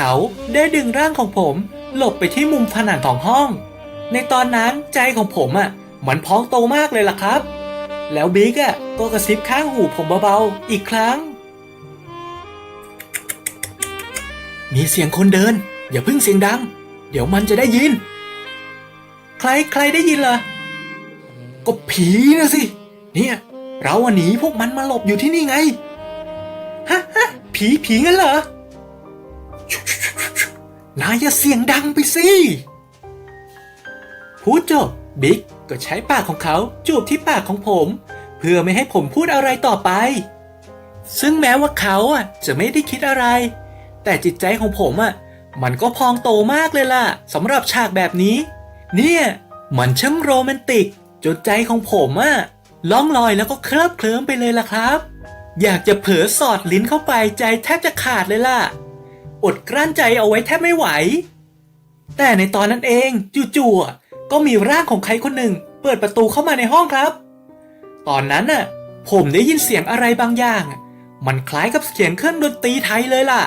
เขาได้ดึงร่างของผม หลบไปที่มุมผนังของห้อง ในตอนนั้นใจของผมอะมันพองโตมากเลยล่ะครับ แล้วบิ๊กอะก็กระซิบข้างหูผมเบาๆ อีกครั้ง มีเสียงคนเดิน อย่าพิ่งเสียงดัง เดี๋ยวมันจะได้ยิน ใครใครได้ยินล่ะก็ผีนะสิ เนี่ย เราหนีพวกมันมาหลบอยู่ที่นี่ไง ฮะฮะผีผีงั้นเหรอ นายอย่าเสียงดังไปสิพูดจบบิ๊กก็ใช้ปากของเขาจูบที่ปากของผม เพื่อไม่ให้ผมพูดอะไรต่อไป ซึ่งแม้ว่าเขาอะจะไม่ได้คิดอะไร แต่จิตใจของผมอะมันก็พองโตมากเลยล่ะสำหรับฉากแบบนี้ เนี่ย มันช่างโรแมนติกจนใจของผมอะล่องลอยแล้วก็เคลิบเคลิ้มไปเลยล่ะครับ อยากจะเผลอสอดลิ้นเข้าไปใจแทบจะขาดเลยล่ะ อดกลั้นใจเอาไว้แทบไม่ไหว แต่ในตอนนั้นเองจู่ๆก็มีร่างของใครคนหนึ่ง เปิดประตูเข้ามาในห้องครับ ตอนนั้นน่ะ ผมได้ยินเสียงอะไรบางอย่าง มันคล้ายกับเสียงเครื่องดนตรีไทยเลยล่ะ